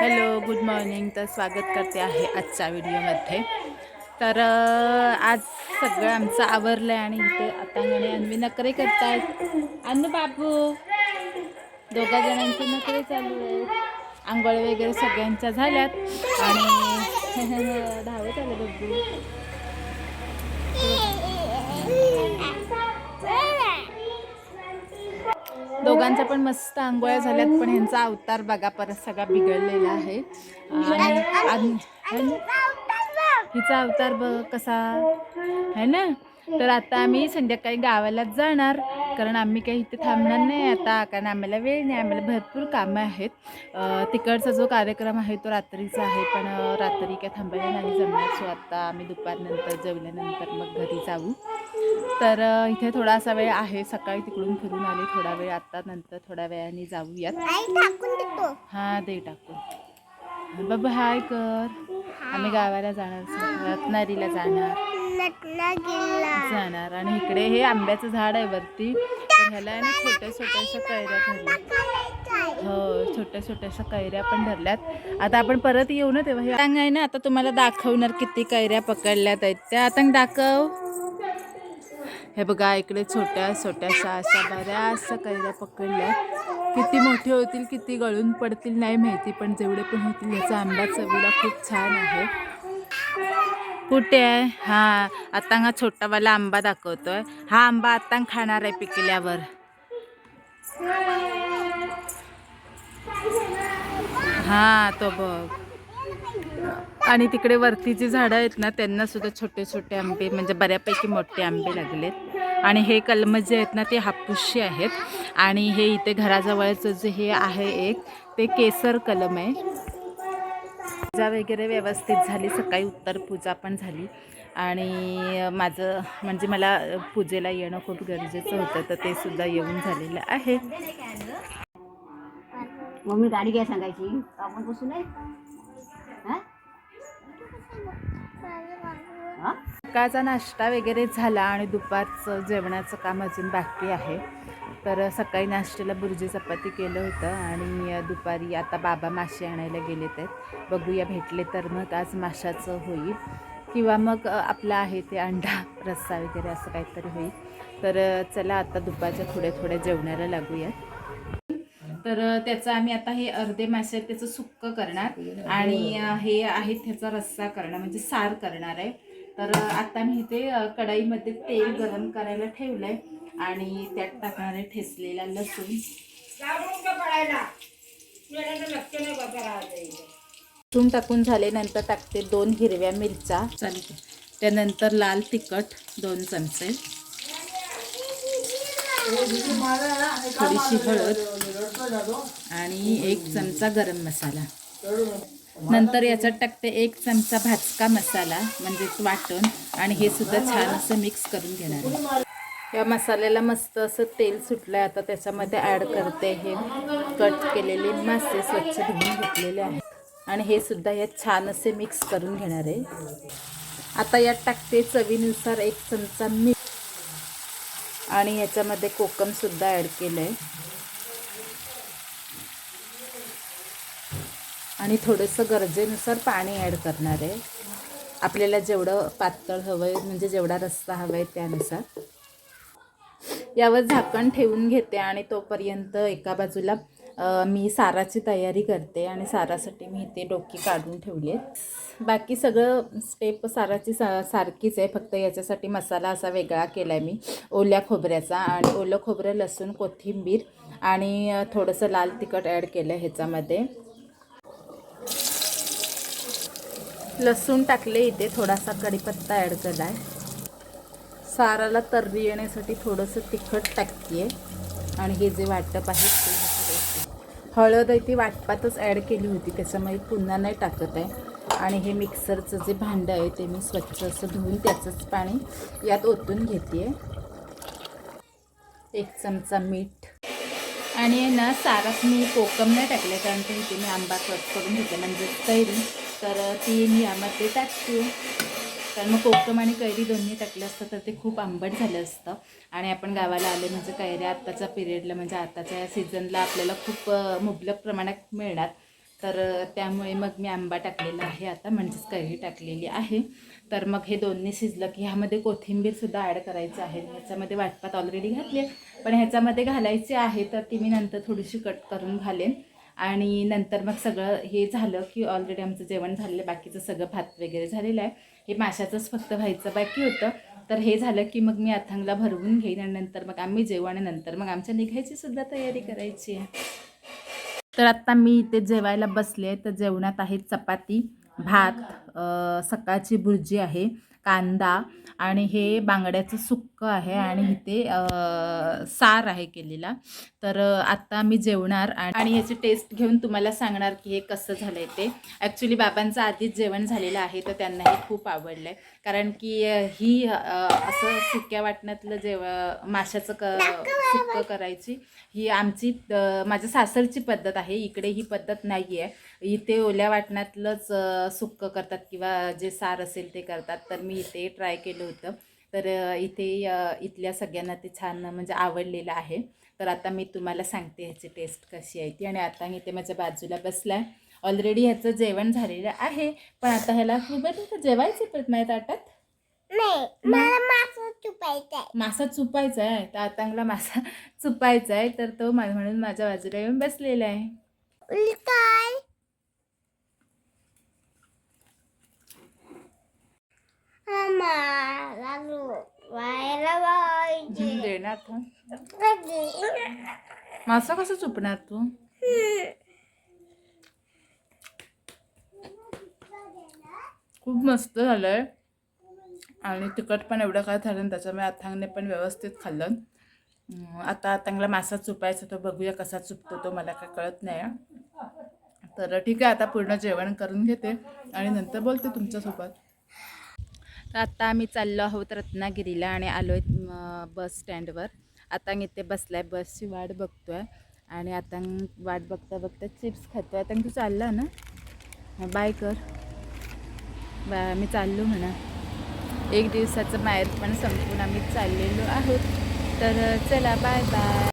Hello good morning. तर स्वागत करते आहे आजच्या व्हिडिओमध्ये. तर आज सगळं आमचं आवरलं आहे आणि इथे आता म्हणे अन्वी नखरे करतायत. अन्न बाबू दोघा जणांचे नखरे चालू आहेत आंघोळ वगैरे सगळ्यांच्या झाल्यात. आणि धावत आलं बब्बू दोघांचा पण मस्त आंघोळ्या झाल्यात पण ह्यांचा अवतार बघा परत सगळा बिघडलेला आहे. आणि हिचा अवतार बघ कसा है ना? तर आता आम्ही संध्याकाळी गावालाच जाणार. कारण आम्ही काही इथे थांबणार नाही आता कारण आम्हाला वेळ नाही आम्हाला भरपूर कामं आहेत. तिकडचा जो कार्यक्रम आहे तो रात्रीचा आहे पण रात्री काय थांबायला नाही जमणार. सो आता आम्ही दुपारनंतर जेवल्यानंतर मग घरी जाऊ. तर इथे थोडासा वेळ आहे. सकाळी तिकडून फिरून आले थोडा वेळ. आता नंतर थोड्या वेळाने जाऊयात. हा दे टाकून. बाबा हाय कर. आम्ही गावाला जाणार रत्नागिरीला जाणार. जाणार. आणि इकडे हे आंब्याचं झाड आहे वरती. ह्याला आहे ना छोट्या छोट्याशा कैऱ्या धरल्या हो छोट्या छोट्याशा कैऱ्या पण धरल्यात. आता आपण परत येऊ ना तेव्हा. हे आतंग आहे ना आता तुम्हाला दाखवणार किती कैऱ्या पकडल्यात आहेत त्या. आतंग दाखव. हे बघा इकडे छोट्या छोट्याशा अशा बऱ्याचशा कैऱ्या पकडल्या किती मोठे होतील किती गळून पडतील नाही माहिती पण जेवढे पण होतील याचा आंबा चवीला खूप छान आहे. कुठे आहे? हां आत्ता हा छोटावाला आंबा दाखवतोय. हा आंबा आत्ता खाणार आहे पिकल्यावर. हां तो बघ. आणि तिकडे वरती जी झाडं आहेत ना त्यांना सुद्धा छोटे छोटे आंबे म्हणजे बऱ्यापैकी मोठे आंबे लागलेत. आणि हे कलम जे आहेत ना ते हापूसचे आहेत. आणि हे इथे घराजवळचं जे हे आहे एक ते केसर कलम आहे. पूजा वगैरे व्यवस्थित झाली. सकाळी उत्तर पूजा पण झाली. आणि माझं म्हणजे मला पूजेला येणं खूप गरजेचं होतं तर ते सुद्धा येऊन झालेलं आहे. मम्मी गाडी काय सांगायची. आपण बसू नाही हा? हा? सकाळचा नाश्ता वगैरे झाला आणि दुपारचं जेवणाचं काम अजून बाकी आहे. तर सकाळी नाश्त्याला बुर्जी चपाती केलं होतं आणि दुपारी आता बाबा मासे आणायला गेलेत आहेत. बघूया भेटले तर मग आज माशाचं होईल. किंवा मग आपलं आहे ते अंडा रस्सा वगैरे असं काहीतरी होईल. तर चला आता दुपारच्या थोड्या थोड्या जेवणाला लागूयात. तर त्याचं आम्ही आता हे अर्धे मासे त्याचं सुक्कं करणार. आणि हे आहे त्याचा रस्सा करणार म्हणजे सार करणार आहे. तर आता मी इथे कढाईमध्ये तेल गरम करायला ठेवलं आहे आणि त्यात टाकणार आहे ठेचलेला लसूण. लसूण टाकून झाल्यानंतर टाकते दोन हिरव्या मिरच्या. चालेल त्यानंतर लाल तिखट दोन चमचे. थोडीशी हळद आणि एक चमचा गरम मसाला. नंतर याच्यात टाकते एक चमचा भाजका मसाला म्हणजेच वाटण. आणि हे सुद्धा छान असं मिक्स करून घेणार आहे. या मसाल्याला मस्त असं तेल सुटलं आहे आता त्याच्यामध्ये ॲड करते हे. कट केलेले मासे स्वच्छ धुवून घेतलेले आहेत. आणि हे सुद्धा यात छान असे मिक्स करून घेणार आहे. आता यात टाकते चवीनुसार एक चमचा मीठ. आणि याच्यामध्ये कोकमसुद्धा ॲड केलं आहे आणि थोडंसं गरजेनुसार पाणी ॲड करणार आहे. आपल्याला जेवढं पातळ हवं आहे म्हणजे जेवढा रस्सा हवा आहे त्यानुसार. यावर झाकण ठेवून घेते आणि तोपर्यंत एका बाजूला मी साराची तयारी करते आणि सारासाठी मी इथे डोकी काढून ठेवली आहे. बाकी सगळं स्टेप साराची सा सारखीच आहे. फक्त याच्यासाठी मसाला असा वेगळा केला आहे मी. ओल्या खोबऱ्याचा आणि ओलं खोबरं लसूण कोथिंबीर आणि थोडंसं लाल तिखट ॲड केलं आहे ह्याच्यामध्ये. लसूण टाकले इथे थोडासा कढीपत्ता ॲड केला आहे साराला तर्री येण्यासाठी थोडंसं तिखट टाकते आणि हे जे वाटप आहे ते हळद आहे ती वाटपातच ॲड केली होती त्याच्यामुळे पुन्हा नाही टाकत आहे. आणि हे मिक्सरचं जे भांडं आहे ते मी स्वच्छ असं धुवून त्याचंच पाणी यात ओतून घेते एक चमचा मीठ. आणि आहे ना सारात मी कोकम नाही टाकले कारण ते मी आंबा कट करून घेते म्हणजे तैरी. तर ती मी यामध्ये टाकते कारण मग कोकम आणि कैरी दोन्ही टाकलं असतं तर ते खूप आंबट झालं असतं. आणि आपण गावाला आले म्हणजे कैऱ्या आत्ताच्या पिरियडला म्हणजे आताच्या या सीझनला आपल्याला खूप मुबलक प्रमाणात मिळणार. तर त्यामुळे मग मी आंबा टाकलेला आहे आता म्हणजेच कैरी टाकलेली आहे. तर मग हे दोन्ही शिजलं की ह्यामध्ये कोथिंबीरसुद्धा ॲड करायचं आहे. ह्याच्यामध्ये वाटपात ऑलरेडी घातली आहे. पण ह्याच्यामध्ये घालायची आहे तर ती मी नंतर थोडीशी कट करून घालेन. आणि नंतर मग सगळं हे झालं की ऑलरेडी आमचं जेवण झालेलं आहे. बाकीचं सगळं भात वगैरे झालेलं आहे. हे माशाचंच फक्त व्हायचं बाकी होतं. तर हे झालं की मग मी अथंगला भरवून घेईन आणि नंतर मग आम्ही जेवू आणि नंतर मग आमच्या निघायची सुद्धा तयारी करायची आहे. तर आत्ता मी इथे जेवायला बसले तर जेवणात आहे चपाती भात सकाळची भुर्जी आहे कांदा आणि हे बांगड्याचं सुक्क आहे आणि इथे सार आहे केलेला. तर आत्ता मी जेवणार आणि ह्याची टेस्ट घेऊन तुम्हाला सांगणार की हे कसं झालं आहे ते. ॲक्च्युली बाबांचं आधीच जेवण झालेलं आहे तर त्यांनाही खूप आवडलं आहे कारण की ही असं सुक्या वाटण्यातलं जेव माशाचं क सुक्क करायची ही आमची माझ्या सासरची पद्धत आहे. इकडे ही पद्धत नाही आहे इथे ओल्या वाटणातलंच अ, सुक्क करतात. किंवा जे सार असेल ते करतात तर मी इथे ट्राय केलं होतं. तर इथे इथल्या सगळ्यांना ते छान म्हणजे आवडलेलं आहे. तर आता मी तुम्हाला सांगते ह्याची टेस्ट कशी आहे ती. आणि आता मी इथे माझ्या बाजूला बसला आहे ऑलरेडी ह्याचं जेवण झालेलं आहे. पण आता ह्याला खूप जेवायचं परत माझ्या ताटात? नाही मला मासा चुपायचा मासा चुपायचा आहे? तर आतांगला मासा चुपायचा आहे. तर तो म्हणून माझ्या बाजूला येऊन बसलेला आहे आहे काय मला व्हायला पाहिजे देणार तू? मासा कसं चुपणार तू खूप मस्त झालंय आणि तिखट पण एवढं काय झालं त्याच्यामुळे अथांगने पण व्यवस्थित खाल्लं अं, आता अथांगला मासा चुपायचा तो बघूया कसा चुपतो तो मला काय कळत नाही तर ठीक आहे आता पूर्ण जेवण करून घेते आणि नंतर बोलते तुमच्यासोबत तर आता आम्ही चाललो आहोत रत्नागिरीला आणि आलो आहे बस स्टँडवर. आता इथे बसलाय बसची वाट बघतो आहे आणि आता वाट बघता बघता चिप्स खातो आहे आता तू चालला ना? बाय कर. बा मी चाललो म्हणा. एक दिवसाचं माहेर पण संपून आम्ही चाललेलो आहोत. तर चला बाय बाय